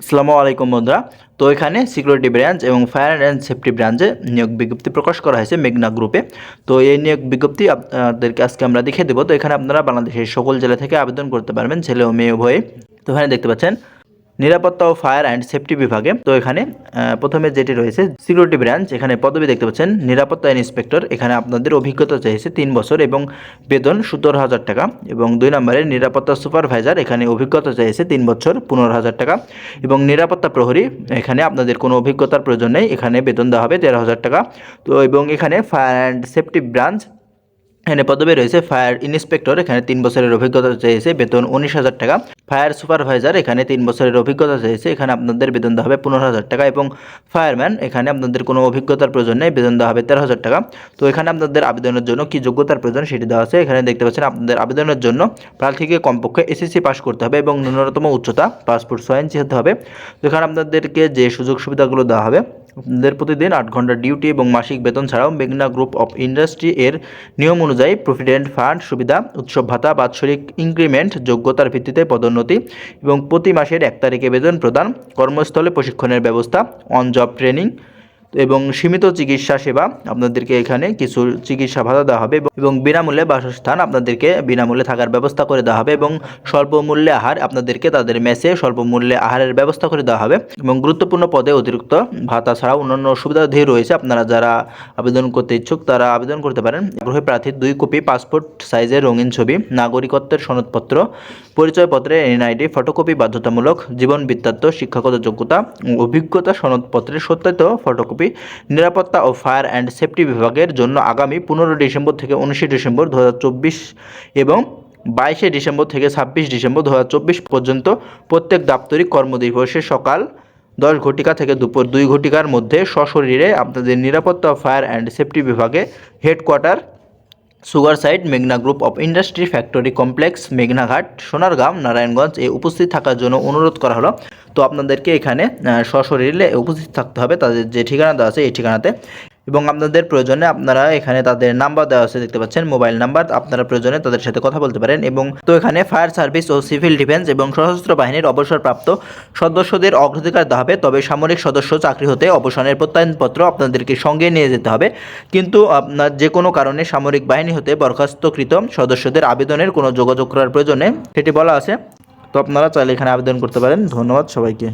আসসালামু আলাইকুম বন্ধুরা। তো এখানে সিকিউরিটি ব্রাঞ্চ এবং ফায়ার অ্যান্ড সেফটি ব্রাঞ্চে নিয়োগ বিজ্ঞপ্তি প্রকাশ করা হয়েছে মেঘনা গ্রুপে তো এই নিয়োগ বিজ্ঞপ্তি আপনাদেরকে আজকে আমরা দেখে দেবো। তো এখানে আপনারা বাংলাদেশের সকল জেলা থেকে আবেদন করতে পারবেন ছেলে ও মেয়ে উভয়ে। তো এখানে দেখতে পাচ্ছেন নিরাপত্তা ও ফায়ার অ্যান্ড সেফটি বিভাগে। তো এখানে প্রথমে যেটি রয়েছে, সিকিউরিটি ব্রাঞ্চ। এখানে পদবি দেখতে পাচ্ছেন, নিরাপত্তা ইন্সপেক্টর। এখানে আপনাদের অভিজ্ঞতা চাইছে তিন বছর এবং বেতন সতেরো হাজার টাকা এবং দুই নম্বরে নিরাপত্তা সুপারভাইজার। এখানে অভিজ্ঞতা চাইছে তিন বছর, পনেরো হাজার টাকা এবং নিরাপত্তা প্রহরী। এখানে আপনাদের কোনো অভিজ্ঞতার প্রয়োজন নেই। এখানে বেতন দেওয়া হবে তেরো হাজার টাকা। তো এবং এখানে ফায়ার অ্যান্ড সেফটি ব্রাঞ্চ এখানে পদবি রয়েছে ফায়ার ইন্সপেক্টর, এখানে তিন বছরের অভিজ্ঞতা চেয়েছে বেতন উনিশ হাজার টাকা। ফায়ার সুপারভাইজার, এখানে তিন বছরের অভিজ্ঞতা চেয়েছে এখানে আপনাদের বেতন দেওয়া হবে পনেরো হাজার টাকা এবং ফায়ারম্যান, এখানে আপনাদের কোনো অভিজ্ঞতার প্রয়োজন নেই, বেতন দেওয়া হবে তেরো হাজার টাকা। তো এখানে আপনাদের আবেদনের জন্য কি যোগ্যতার প্রয়োজন সেটি দেওয়া আছে। এখানে দেখতে পাচ্ছেন আপনাদের আবেদনের জন্য প্রার্থীকে কমপক্ষে এসএসসি পাস করতে হবে এবং ন্যূনতম উচ্চতা পাসপোর্ট ইঞ্চি হতে হবে। তো এখানে আপনাদেরকে যে সুযোগ সুবিধাগুলো দেওয়া হবে আপনাদের প্রতিদিন আট ঘণ্টা ডিউটি এবং মাসিক বেতন ছাড়াও মেঘনা গ্রুপ অফ ইন্ডাস্ট্রি এর নিয়ম অনুযায়ী প্রভিডেন্ট ফান্ড, সুবিধা, উৎসব ভাতা, বাৎসরিক ইনক্রিমেন্ট, যোগ্যতার ভিত্তিতে পদোন্নতি এবং প্রতি মাসের এক তারিখে বেতন প্রদান, কর্মস্থলে প্রশিক্ষণের ব্যবস্থা অন জব ট্রেনিং সীমিত চিকিৎসা সেবা আপনাদেরকে এখানে কিছু চিকিৎসা ভাতা দেওয়া হবে এবং- এবং বিনামূল্যে বাসস্থান আপনাদেরকে বিনামূল্যে থাকার ব্যবস্থা করে দেওয়া হবে এবং স্বল্প মূল্যে আহার আপনাদেরকে তাদের মেসে স্বল্প মূল্যে আহারের ব্যবস্থা করে দেওয়া হবে এবং গুরুত্বপূর্ণ পদে অতিরিক্ত ভাতা ছাড়াও অন্যান্য সুবিধা সুবিধাদি রয়েছে। আপনারা যারা আবেদন করতে ইচ্ছুক তারা আবেদন করতে পারেন। আগ্রহী প্রার্থীর দুই কপি পাসপোর্ট সাইজের রঙিন ছবি, নাগরিকত্বের সনদপত্র, পরিচয়পত্রের এনআইডি, ফটোকপি বাধ্যতামূলক জীবন বৃত্তান্ত শিক্ষাগত যোগ্যতা, অভিজ্ঞতা সনদপত্রের সত্যায়িত ফটোকপি নিরাপত্তা ও ফায়ার অ্যান্ড সেফটি বিভাগের জন্য আগামী পনেরো ডিসেম্বর থেকে উনিশে ডিসেম্বর দু হাজার চব্বিশ এবং বাইশে ডিসেম্বর থেকে ছাব্বিশ ডিসেম্বর দু হাজার চব্বিশ পর্যন্ত প্রত্যেক দাপ্তরিক কর্মদিবসে সকাল দশ ঘটিকা থেকে দুপুর দুই ঘটিকার মধ্যে সশরীরে আপনাদের নিরাপত্তা ফায়ার অ্যান্ড সেফটি বিভাগে হেডকোয়ার্টার সুগার সাইড মেঘনা group of industry factory complex, মেঘনাঘাট সোনারগাম Narayanganj এ উপস্থিত থাকার জন্য অনুরোধ করা হলো। তো আপনাদেরকে এখানে সশরীরে উপস্থিত থাকতে হবে। তাদের যে ঠিকানাটা আছে, এই ঠিকানাতে এবং আপনাদের প্রয়োজনে আপনারা এখানে তাদের নাম্বার দেওয়া আছে, দেখতে পাচ্ছেন মোবাইল নাম্বার আপনারা প্রয়োজনে তাদের সাথে কথা বলতে পারেন এবং তো এখানে ফায়ার সার্ভিস ও সিভিল ডিফেন্স এবং সশস্ত্র বাহিনীর অবসরপ্রাপ্ত সদস্যদের অগ্রাধিকার দেওয়া হবে, তবে সামরিক সদস্য চাকরি হতে অবসরের প্রত্যয়নপত্র আপনাদেরকে সঙ্গে নিয়ে যেতে হবে। কিন্তু আপনার যে কোনো কারণে সামরিক বাহিনী হতে বরখাস্তকৃত সদস্যদের আবেদনের কোনো যোগাযোগ করার প্রয়োজনে সেটি বলা আছে। তো আপনারা চাইলে এখানে আবেদন করতে পারেন। ধন্যবাদ সবাইকে।